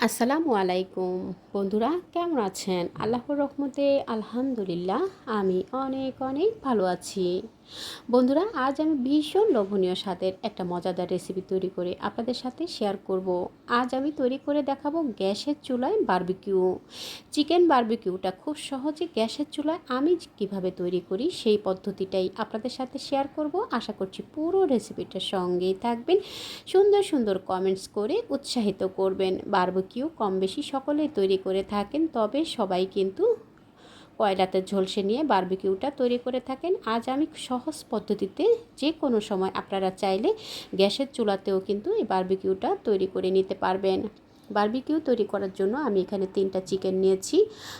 আসসালামু আলাইকুম। বন্ধুরা, কেমন আছেন? আল্লাহর রহমতে আলহামদুলিল্লাহ, আমি অনেক অনেক ভালো আছি। বন্ধুরা, আজ আমি ভীষণ লোভনীয় স্বাদের একটা মজাদার রেসিপি তৈরি করে আপনাদের সাথে শেয়ার করব। আজ আমি তৈরি করে দেখাবো গ্যাসের চুলায় বারবিকিউ চিকেন বারবিকিউটা খুব সহজে গ্যাসের চুলায় আমি কীভাবে তৈরি করি সেই পদ্ধতিটাই আপনাদের সাথে শেয়ার করব। আশা করছি পুরো রেসিপিটার সঙ্গেই থাকবেন। সুন্দর সুন্দর কমেন্টস করে উৎসাহিত করবেন বারবিকিউ কম বেশি সকলেই তৈরি করে থাকেন, তবে সবাই কিন্তু কয়লাতে ঝলসে নিয়ে বারবিকিউটা তৈরি করে থাকেন। আজ আমি সহজ পদ্ধতিতে যে কোনো সময় আপনারা চাইলে গ্যাসের চুলাতেও কিন্তু এই বারবিকিউটা তৈরি করে নিতে পারবেন। বারবিকিউ তৈরি করার জন্য আমি এখানে তিনটা চিকেন নিয়েছি।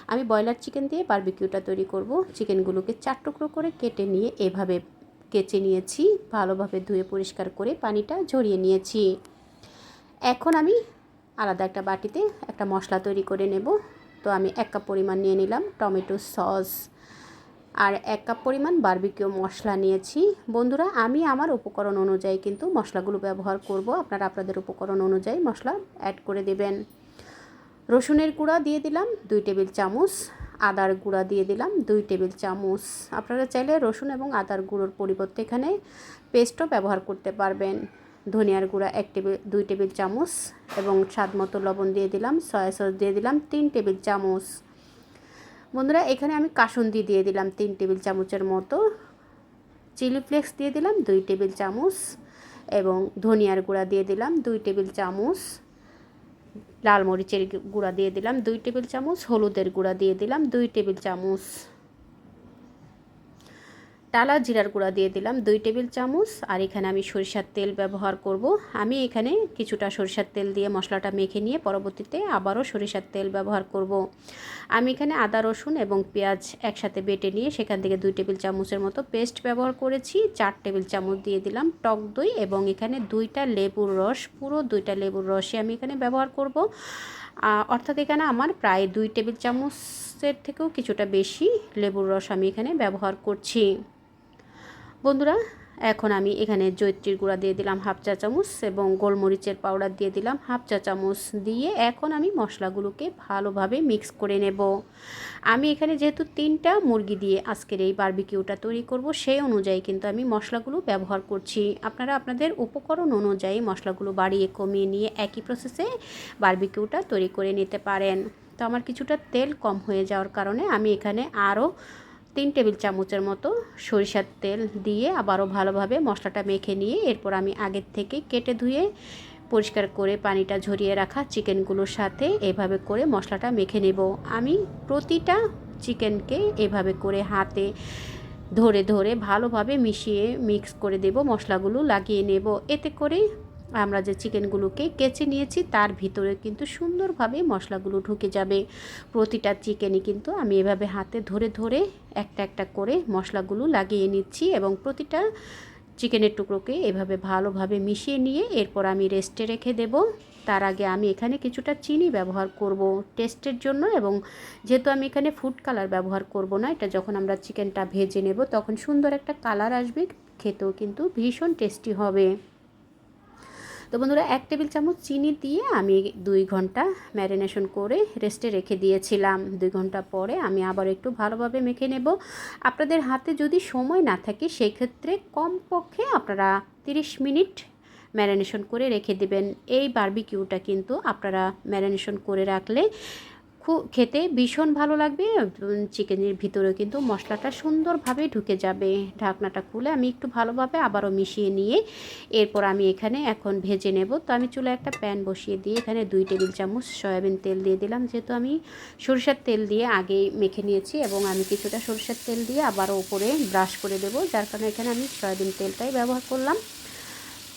আমি ব্রয়লার চিকেন দিয়ে বারবিকিউটা তৈরি করব। চিকেনগুলোকে চার টুকরো করে কেটে নিয়ে এভাবে কেচে নিয়েছি। ভালোভাবে ধুয়ে পরিষ্কার করে পানিটা ঝরিয়ে নিয়েছি। এখন আমি আলাদা একটা বাটিতে একটা মশলা তৈরি করে নেব। তো আমি এক কাপ পরিমাণ নিয়ে নিলাম টমেটো সস। আর এক কাপ পরিমাণ বারবিকিউ মশলা নিয়েছি। বন্ধুরা, আমি আমার উপকরণ অনুযায়ী কিন্তু মশলাগুলো ব্যবহার করব। আপনারা আপনাদের উপকরণ অনুযায়ী মশলা অ্যাড করে দেবেন। রসুনের গুঁড়া দিয়ে দিলাম দুই টেবিল চামচ, আদার গুঁড়া দিয়ে দিলাম দুই টেবিল চামচ। আপনারা চাইলে রসুন এবং আদার গুঁড়োর পরিবর্তে এখানে পেস্টও ব্যবহার করতে পারবেন। ধনিয়ার গুঁড়া এক টেবিল, দুই টেবিল চামচ এবং স্বাদ মতো লবণ দিয়ে দিলাম, সয়া সস দিয়ে দিলাম তিন টেবিল চামচ। বন্ধুরা, এখানে আমি কাসুন্দি দিয়ে দিলাম তিন টেবিল চামচের মতো। চিলি ফ্লেক্স দিয়ে দিলাম দুই টেবিল চামচ এবং ধনিয়ার গুঁড়া দিয়ে দিলাম দুই টেবিল চামচ। লাল মরিচের গুঁড়া দিয়ে দিলাম দুই টেবিল চামচ, হলুদের গুঁড়া দিয়ে দিলাম দুই টেবিল চামচ। টালা জিরার গুঁড়া দিয়ে দিলাম দুই টেবিল চামচ, আর এখানে আমি সরিষার তেল ব্যবহার করব। আমি এখানে কিছুটা সরিষার তেল দিয়ে মশলাটা মেখে নিয়ে পরবর্তীতে আবারও সরিষার তেল ব্যবহার করব। আমি এখানে আদা, রসুন এবং পেঁয়াজ একসাথে বেটে নিয়ে সেখান থেকে দুই টেবিল চামচের মতো পেস্ট ব্যবহার করেছি। চার টেবিল চামচ দিয়ে দিলাম টক দই এবং এখানে দুইটা লেবুর রস, পুরো দুইটা লেবুর রসই আমি এখানে ব্যবহার করব। অর্থাৎ এখানে আমার প্রায় দুই টেবিল চামচের থেকেও কিছুটা বেশি লেবুর রস আমি এখানে ব্যবহার করছি। বন্ধুরা, এখন আমি এখানে জৈত্রীর গুঁড়া দিয়ে দিলাম হাফ চা চামচ এবং গোলমরিচের পাউডার দিয়ে দিলাম হাফ চা চামচ দিয়ে এখন আমি মশলাগুলোকে ভালোভাবে মিক্স করে নেব। আমি এখানে যেহেতু তিনটা মুরগি দিয়ে আজকের এই বার্বিকিউটা তৈরি করব, সেই অনুযায়ী কিন্তু আমি মশলাগুলো ব্যবহার করছি। আপনারা আপনাদের উপকরণ অনুযায়ী মশলাগুলো বাড়িয়ে কমিয়ে নিয়ে একই প্রসেসে বার্বিকিউটা তৈরি করে নিতে পারেন। তো আমার কিছুটা তেল কম হয়ে যাওয়ার কারণে আমি এখানে আরও তিন টেবিল চামচের মতো সরিষার তেল দিয়ে আবারও ভালোভাবে মশলাটা মেখে নিয়ে এরপর আমি আগের থেকে কেটে ধুয়ে পরিষ্কার করে পানিটা ঝরিয়ে রাখা চিকেনগুলোর সাথে এভাবে করে মশলাটা মেখে নেব। আমি প্রতিটা চিকেনকে এভাবে করে হাতে ধরে ধরে ভালোভাবে মিশিয়ে মিক্স করে দেব, মশলাগুলো লাগিয়ে নেব। এতে করে আমরা যে চিকেনগুলোকে কেচে নিয়েছি, তার ভিতরে কিন্তু সুন্দরভাবে মশলাগুলো ঢুকে যাবে। প্রতিটা চিকেনই কিন্তু আমি এভাবে হাতে ধরে ধরে একটা একটা করে মশলাগুলো লাগিয়ে নিচ্ছি এবং প্রতিটা চিকেনের টুকরোকে এভাবে ভালোভাবে মিশিয়ে নিয়ে এরপর আমি রেস্টে রেখে দেব। তার আগে আমি এখানে কিছুটা চিনি ব্যবহার করব টেস্টের জন্য এবং যেহেতু আমি এখানে ফুড কালার ব্যবহার করব না, এটা যখন আমরা চিকেনটা ভেজে নেব তখন সুন্দর একটা কালার আসবে, খেতেও কিন্তু ভীষণ টেস্টি হবে। তো বন্ধুরা, এক টেবিল চামচ চিনি দিয়ে আমি দুই ঘণ্টা ম্যারিনেশন করে রেস্টে রেখে দিয়েছিলাম। দুই ঘণ্টা পরে আমি আবার একটু ভালোভাবে মেখে নেব। আপনাদের হাতে যদি সময় না থাকে, সেক্ষেত্রে কমপক্ষে আপনারা 30 মিনিট ম্যারিনেশন করে রেখে দেবেন। এই বার্বিকিউটা কিন্তু আপনারা ম্যারিনেশন করে রাখলে খুব খেতে ভীষণ ভালো লাগবে। চিকেনের ভিতরেও কিন্তু মশলাটা সুন্দরভাবে ঢুকে যাবে। ঢাকনাটা খুলে আমি একটু ভালোভাবে আবারও মিশিয়ে নিয়ে এরপর আমি এখানে এখন ভেজে নেব। তো আমি চুলে একটা প্যান বসিয়ে দিয়ে এখানে দুই টেবিল চামচ সয়াবিন তেল দিয়ে দিলাম। যেহেতু আমি সরিষার তেল দিয়ে আগে মেখে নিয়েছি এবং আমি কিছুটা সরিষার তেল দিয়ে আবারও উপরে ব্রাশ করে দেবো, যার কারণে এখানে আমি সয়াবিন তেলটাই ব্যবহার করলাম।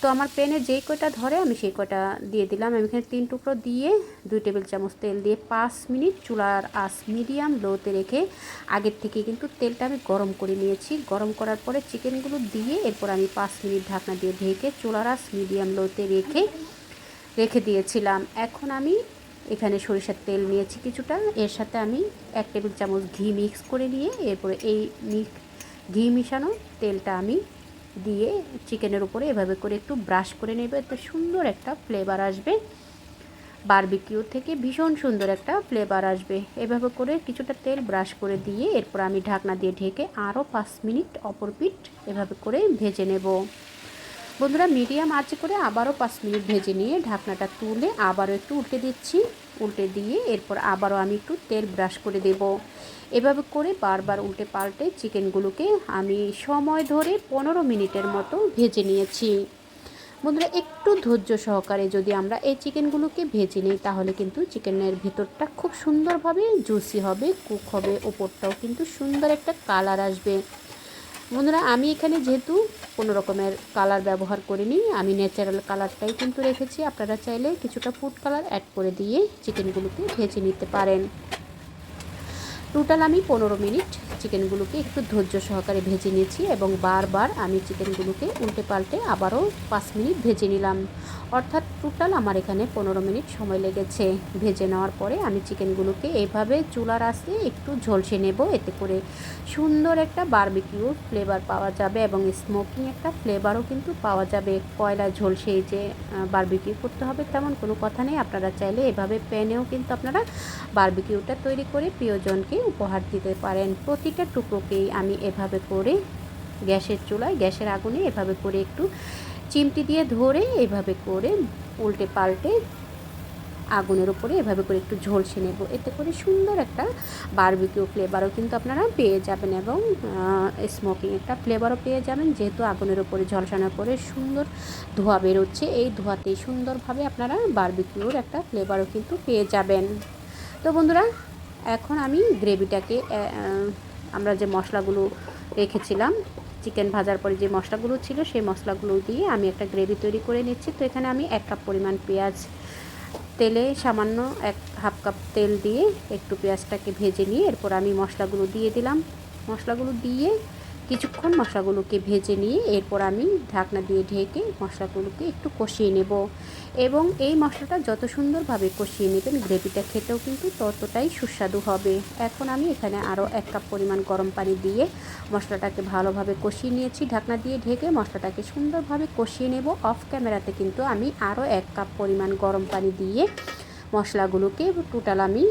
তো আমার পেনে যেই কয়টা ধরে, আমি সেই কয়টা দিয়ে দিলাম। আমি এখানে তিন টুকরো দিয়ে দুই টেবিল চামচ তেল দিয়ে পাঁচ মিনিট চুলার আস মিডিয়াম লোতে রেখে আগের থেকে কিন্তু তেলটা আমি গরম করে নিয়েছি। গরম করার পরে চিকেনগুলো দিয়ে এরপর আমি পাঁচ মিনিট ঢাকনা দিয়ে ঢেকে চুলার আস মিডিয়াম লোতে রেখে রেখে দিয়েছিলাম। এখন আমি এখানে সরিষার তেল নিয়েছি কিছুটা। এর সাথে আমি এক টেবিল চামচ ঘি মিক্স করে নিয়ে এরপরে এই ঘি মিশানো তেলটা আমি দিয়ে চিকেনের উপরে এভাবে করে একটু ব্রাশ করে নেবে। এতে সুন্দর একটা ফ্লেভার আসবে। বারবিকিউর থেকে ভীষণ সুন্দর একটা ফ্লেভার আসবে। এভাবে করে কিছুটা তেল ব্রাশ করে দিয়ে এরপর আমি ঢাকনা দিয়ে ঢেকে আরও পাঁচ মিনিট অপর পিঠ এভাবে করে ভেজে নেব। বন্ধুরা মিডিয়াম আঁচে করে আবারও পাঁচ মিনিট ভেজে নিয়ে ঢাকনাটা তুলে আবারও একটু উল্টে দিচ্ছি। উল্টে দিয়ে এরপর আবারও আমি একটু তেল ব্রাশ করে দেব। এভাবে করে বারবার উল্টে পাল্টে চিকেনগুলোকে আমি সময় ধরে পনেরো মিনিটের মতো ভেজে নিয়েছি। বন্ধুরা, একটু ধৈর্য সহকারে যদি আমরা এই চিকেনগুলোকে ভেজে নিই, তাহলে কিন্তু চিকেনের ভেতরটা খুব সুন্দরভাবে জুসি হবে, কুক হবে, ওপরটাও কিন্তু সুন্দর একটা কালার আসবে। বন্ধুরা, আমি এখানে যেহেতু কোনো রকমের কালার ব্যবহার করিনি, আমি ন্যাচারাল কালারটাই কিন্তু রেখেছি। আপনারা চাইলে কিছুটা ফুড কালার অ্যাড করে দিয়ে চিকেনগুলোকে ভেজে নিতে পারেন। টোটাল আমি পনেরো মিনিট চিকেনগুলোকে একটু ধৈর্য সহকারে ভেজে নিয়েছি এবং বারবার আমি চিকেনগুলোকে উল্টে পাল্টে আবারও পাঁচ মিনিট ভেজে নিলাম। অর্থাৎ টোটাল আমার এখানে পনেরো মিনিট সময় লেগেছে। ভেজে নেওয়ার পরে আমি চিকেনগুলোকে এভাবে চুলার আসে একটু ঝলসে নেব। এতে করে সুন্দর একটা বারবিকিউ ফ্লেভার পাওয়া যাবে এবং স্মোকিং একটা ফ্লেভারও কিন্তু পাওয়া যাবে। কয়লা ঝলসে যে বারবিকিউ করতে হবে তেমন কোনো কথা নেই। আপনারা চাইলে এভাবে প্যানেও কিন্তু আপনারা বারবিকিউটা তৈরি করে প্রিয়জনকে উপহার দিতে পারেন। প্রতিটা টুকরোকেই আমি এভাবে করে গ্যাসের চুলায়, গ্যাসের আগুনে এভাবে করে একটু চিমটি দিয়ে ধরে এভাবে করে উল্টে পাল্টে আগুনের উপরে এভাবে করে একটু ঝলসে নেব। এতে করে সুন্দর একটা বারবিকিউ ফ্লেভারও কিন্তু আপনারা পেয়ে যাবেন এবং স্মোকিং একটা ফ্লেভারও পেয়ে যাবেন। যেহেতু আগুনের উপরে ঝলসানোর পরে সুন্দর ধোয়া বেরোচ্ছে, এই ধোয়াতেই সুন্দরভাবে আপনারা বারবিকিউর একটা ফ্লেভারও কিন্তু পেয়ে যাবেন। তো বন্ধুরা এখন আমি গ্রেভিটাকে আমরা যে মশলাগুলো রেখেছিলাম, চিকেন ভাজার পরে যে মশলাগুলো ছিল, সেই মশলাগুলো দিয়ে আমি একটা গ্রেভি তৈরি করে নিচ্ছি। তো এখানে আমি এক কাপ পরিমাণ পেঁয়াজ তেলে, সামান্য এক হাফ কাপ তেল দিয়ে একটু পেঁয়াজটাকে ভেজে নিয়ে এরপর আমি মশলাগুলো দিয়ে দিলাম। মশলাগুলো দিয়ে কিছুক্ষণ মশলাগুলোকে ভেজে নিয়ে এরপর আমি ঢাকনা দিয়ে ঢেকে মশলাগুলোকে একটু কষিয়ে নেব। এবং এই মশলাটা যত সুন্দরভাবে কষিয়ে নেবেন, গ্রেভিটা খেতেও কিন্তু ততটাই সুস্বাদু হবে। এখন আমি এখানে আরও এক কাপ পরিমাণ গরম পানি দিয়ে মশলাটাকে ভালোভাবে কষিয়ে নিয়েছি। ঢাকনা দিয়ে ঢেকে মশলাটাকে সুন্দরভাবে কষিয়ে নেব। অফ ক্যামেরাতে কিন্তু আমি আরও এক কাপ পরিমাণ গরম পানি দিয়ে মশলাগুলোকে টোটাল আমি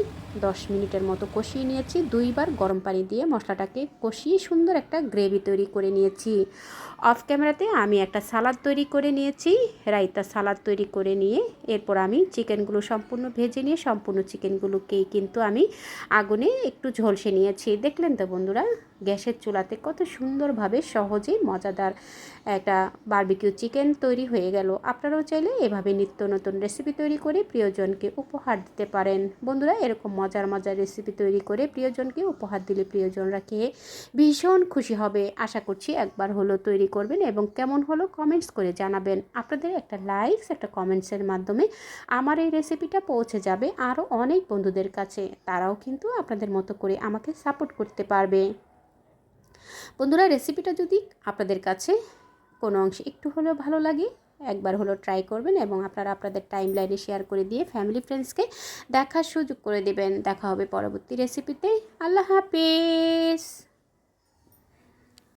দশ মিনিটের মতো কষিয়ে নিয়েছি। দুইবার গরম পানি দিয়ে মশলাটাকে কষিয়ে সুন্দর একটা গ্রেভি তৈরি করে নিয়েছি। অফ ক্যামেরাতে আমি একটা সালাদ তৈরি করে নিয়েছি। রাইতা সালাদ তৈরি করে নিয়ে এরপর আমি চিকেনগুলো সম্পূর্ণ ভেজে নিয়ে সম্পূর্ণ চিকেনগুলোকেই কিন্তু আমি আগুনে একটু ঝলসে নিয়েছি। দেখলেন তো বন্ধুরা? গ্যাসের চুলাতে কত সুন্দরভাবে সহজেই মজাদার একটা বার্বিকিউ চিকেন তৈরি হয়ে গেল। আপনারাও চাইলে এভাবে নিত্য নতুন রেসিপি তৈরি করে প্রিয়জনকে উপহার দিতে পারেন। বন্ধুরা, এরকম মজার মজার রেসিপি তৈরি করে প্রিয়জনকে উপহার দিলে প্রিয়জনরা খেয়ে ভীষণ খুশি হবে। আশা করছি একবার হলো তৈরি করবেন এবং কেমন হলো কমেন্টস করে জানাবেন। আপনাদের একটা লাইকস একটা কমেন্টসের মাধ্যমে আমার এই রেসিপিটা পৌঁছে যাবে আরও অনেক বন্ধুদের কাছে। তারাও কিন্তু আপনাদের মতো করে আমাকে সাপোর্ট করতে পারবে। বন্ধুরা রেসিপিটা যদি আপনাদের কাছে কোনো অংশে একটু হলেও ভালো লাগে, একবার হলো ট্রাই করবেন এবং আপনারা আপনাদের টাইম লাইনে শেয়ার করে দিয়ে ফ্যামিলি ফ্রেন্ডসকে দেখার সুযোগ করে দেবেন। দেখা হবে পরবর্তী রেসিপিতে আল্লাহ হাফেজ!